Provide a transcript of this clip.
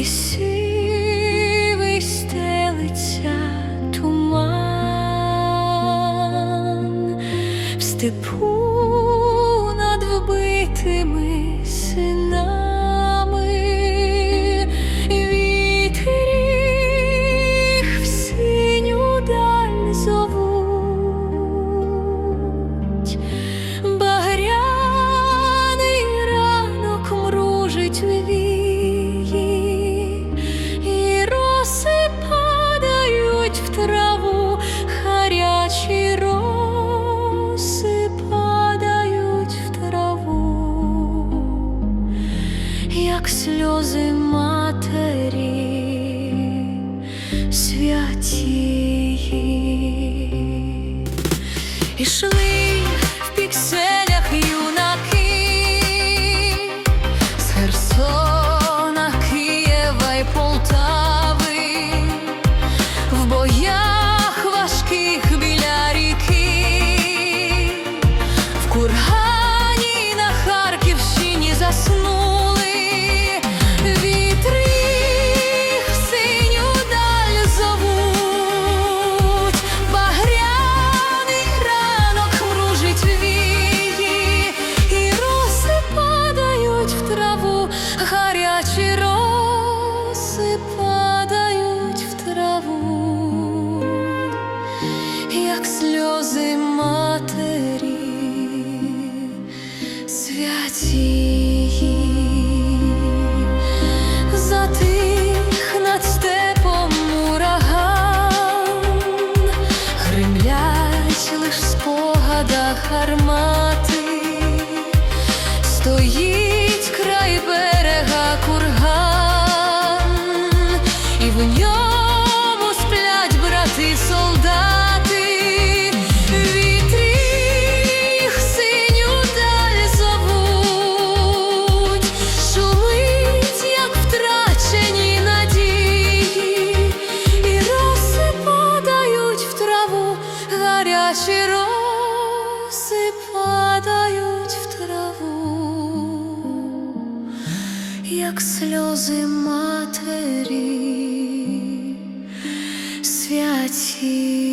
і сивий стелиться туман. В степу як сльози матері святі. Ішли гарячі роси падають в траву, як сльози матері святі. Затих над степом ураган, гримлять лиш в спогадах гармати, стоїть синю даль зовуть, шумить, як втрачені надії, і роси падають в траву, гарячі роси падають в траву, як сльози матері tears.